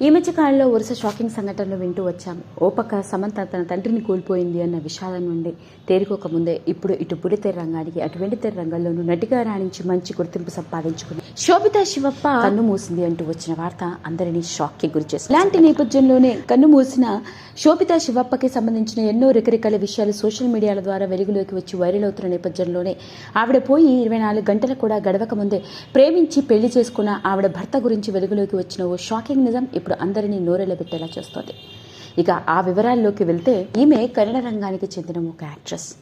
ఈ మధ్య కాలంలో వరుస షాకింగ్ సంఘటనలు వింటూ వచ్చాము ఓ పక్క సమంత తన తండ్రిని కోల్పోయింది అన్న విషాదం నుండి తేరుకోక ముందే ఇప్పుడు ఇటు పులితెర రంగానికి అటు వెండితెర రంగంలోనూ నటిగా రాణించి మంచి గుర్తింపు సంపాదించుకుంది శోభిత శివప్ప కన్ను మూసింది అంటూ వచ్చిన వార్త అందరినీ షాక్కి గురి చేసింది. ఇలాంటి నేపథ్యంలోనే కన్ను మూసిన శోభిత శివప్పకి సంబంధించిన ఎన్నో రకరకాల విషయాలు సోషల్ మీడియాల ద్వారా వెలుగులోకి వచ్చి వైరల్ అవుతున్న నేపథ్యంలోనే ఆవిడ పోయి ఇరవై నాలుగు గంటలు కూడా గడవక ముందే ప్రేమించి పెళ్ళి చేసుకున్న ఆవిడ భర్త గురించి వెలుగులోకి వచ్చిన ఓ షాకింగ్ నిజం ఇప్పుడు అందరినీ నోరెలబెట్టేలా చేస్తోంది. ఇక ఆ వివరాల్లోకి వెళ్తే ఈమె కన్నడ రంగానికి చెందిన ఒక యాక్ట్రెస్.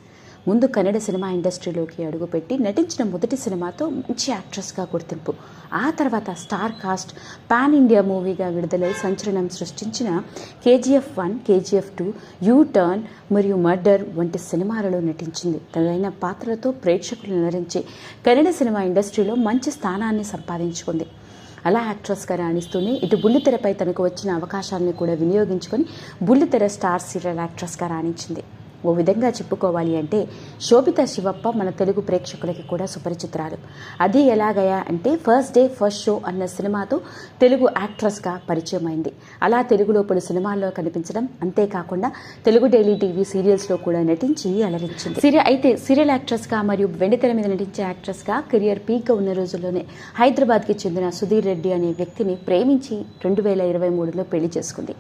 ముందు కన్నడ సినిమా ఇండస్ట్రీలోకి అడుగుపెట్టి నటించిన మొదటి సినిమాతో మంచి యాక్ట్రెస్గా గుర్తింపు. ఆ తర్వాత స్టార్ కాస్ట్ పాన్ ఇండియా మూవీగా విడుదలై సంచలనం సృష్టించిన KGF one KGF two U turn మరియు మర్డర్ వంటి సినిమాలలో నటించింది. తనదైన పాత్రలతో ప్రేక్షకులను నిలరించి కన్నడ సినిమా ఇండస్ట్రీలో మంచి స్థానాన్ని సంపాదించుకుంది. అలా యాక్ట్రెస్గా రాణిస్తూనే ఇటు బుల్లితెరపై తనకు వచ్చిన అవకాశాలను కూడా వినియోగించుకొని బుల్లితెర స్టార్ సీరియల్ యాక్ట్రెస్గా రాణించింది. ఓ విధంగా చెప్పుకోవాలి అంటే శోభిత శివప్ప మన తెలుగు ప్రేక్షకులకి కూడా సుపరిచితురాలు. అది ఎలాగయా అంటే ఫస్ట్ డే ఫస్ట్ షో అన్న సినిమాతో తెలుగు యాక్ట్రెస్గా పరిచయమైంది. అలా తెలుగులో పలు సినిమాల్లో కనిపించడం అంతేకాకుండా తెలుగు డైలీ టీవీ సీరియల్స్లో కూడా నటించి అలరించింది. సీరియల్ అయితే సీరియల్ యాక్ట్రెస్గా మరియు వెండితెర మీద నటించే యాక్ట్రెస్గా కెరియర్ పీక్గా ఉన్న రోజుల్లోనే హైదరాబాద్కి చెందిన సుధీర్ రెడ్డి అనే వ్యక్తిని ప్రేమించి రెండు వేల ఇరవై మూడులో పెళ్ళి చేసుకుంది.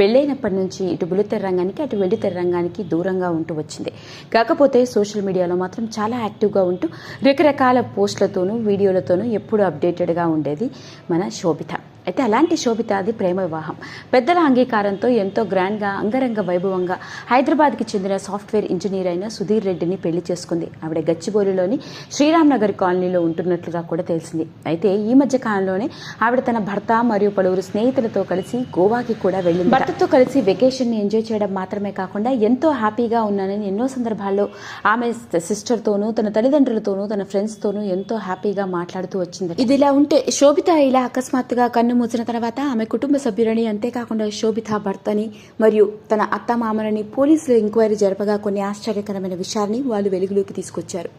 పెళ్ళైనప్పటి నుంచి ఇటు బుల్లితెర రంగానికి అటు వెండితెర రంగానికి దూరంగా ఉంటూ వచ్చింది. కాకపోతే సోషల్ మీడియాలో మాత్రం చాలా యాక్టివ్గా ఉంటూ రకరకాల పోస్టులతోనూ వీడియోలతోనూ ఎప్పుడు అప్డేటెడ్గా ఉండేది మన శోభిత. అయితే అలాంటి శోభిత అది ప్రేమ వివాహం. పెద్దల అంగీకారంతో ఎంతో గ్రాండ్గా అంగరంగ వైభవంగా హైదరాబాద్కి చెందిన సాఫ్ట్వేర్ ఇంజనీర్ అయిన సుధీర్ రెడ్డిని పెళ్ళి చేసుకుంది. ఆవిడ గచ్చిబౌలిలోని శ్రీరామ్నగర్ కాలనీలో ఉంటున్నట్లుగా కూడా తెలిసింది. అయితే ఈ మధ్య కాలంలోనే ఆవిడ తన భర్త మరియు పలువురు స్నేహితులతో కలిసి గోవాకి కూడా వెళ్ళింది. భర్తతో కలిసి వెకేషన్ని ఎంజాయ్ చేయడం మాత్రమే కాకుండా ఎంతో హ్యాపీగా ఉన్నానని ఎన్నో సందర్భాల్లో ఆమె సిస్టర్తోనూ తన తల్లిదండ్రులతోనూ తన ఫ్రెండ్స్తోనూ ఎంతో హ్యాపీగా మాట్లాడుతూ వచ్చింది ఇది ఇలా ఉంటే శోభిత ఇలా అకస్మాత్తుగా కన్ను మూసిన తర్వాత ఆమె కుటుంబ సభ్యులని అంతేకాకుండా శోభిత భర్తని మరియు తన అత్తమామలని పోలీసులు ఎంక్వైరీ జరపగా కొన్ని ఆశ్చర్యకరమైన విషయాల్ని వాళ్ళు వెలుగులోకి తీసుకొచ్చారు.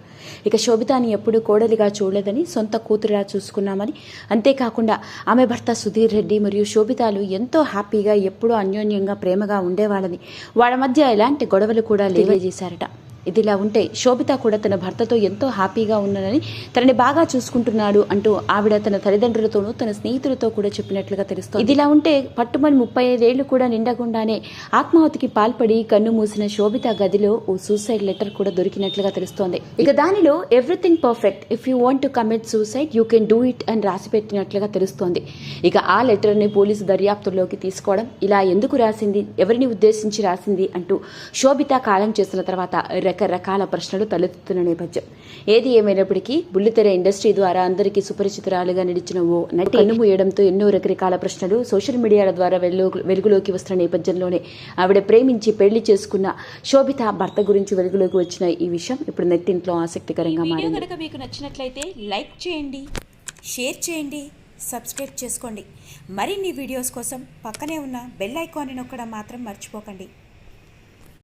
ఇక శోభితాని ఎప్పుడూ కోడలిగా చూడలేదని సొంత కూతురులా చూసుకున్నామని అంతేకాకుండా ఆమె భర్త సుధీర్ రెడ్డి మరియు శోభితాలు ఎంతో హ్యాపీగా ఎప్పుడూ అన్యోన్యంగా ప్రేమగా ఉండేవాళ్ళని వాళ్ళ మధ్య ఎలాంటి గొడవలు కూడా తెలియజేశారట. ఇదిలా ఉంటే శోభిత కూడా తన భర్తతో ఎంతో హ్యాపీగా ఉన్నానని తనని బాగా చూసుకుంటున్నాడు అంటూ ఆవిడ తన తల్లిదండ్రులతోనూ తన స్నేహితులతో కూడా చెప్పినట్లుగా తెలుస్తోంది. ఇదిలా ఉంటే పట్టుమని ముప్పై ఐదేళ్ళు కూడా నిండకుండానే ఆత్మాహుతికి పాల్పడి కన్ను మూసిన శోభిత గదిలో ఓ సూసైడ్ లెటర్ కూడా దొరికినట్లుగా తెలుస్తోంది. ఇక దానిలో everything perfect if you want to commit suicide you can do it అని రాసి పెట్టినట్లుగా తెలుస్తోంది. ఇక ఆ లెటర్ని పోలీసు దర్యాప్తుల్లోకి తీసుకోవడం ఇలా ఎందుకు రాసింది? ఎవరిని ఉద్దేశించి రాసింది? అంటూ శోభిత కాలం చేసిన తర్వాత రకరకాల ప్రశ్నలు తలెత్తుతున్న నేపథ్యం. ఏది ఏమైనప్పటికీ బుల్లితెర ఇండస్ట్రీ ద్వారా అందరికీ సుపరిచితురాలుగా నిలిచిన ఓ నటి కన్నుమూయడంతో ఎన్నో రకరకాల ప్రశ్నలు సోషల్ మీడియాల ద్వారా వెలుగు వెలుగులోకి వస్తున్న నేపథ్యంలోనే ఆవిడ ప్రేమించి పెళ్ళి చేసుకున్న శోభిత భర్త గురించి వెలుగులోకి వచ్చిన ఈ విషయం ఇప్పుడు నెట్టింట్లో ఆసక్తికరంగా మారింది. కనుక మీకు నచ్చినట్లయితే లైక్ చేయండి షేర్ చేయండి సబ్స్క్రైబ్ చేసుకోండి. మరిన్ని వీడియోస్ కోసం పక్కనే ఉన్న బెల్ ఐకాన్ని నొక్కడం మాత్రం మర్చిపోకండి.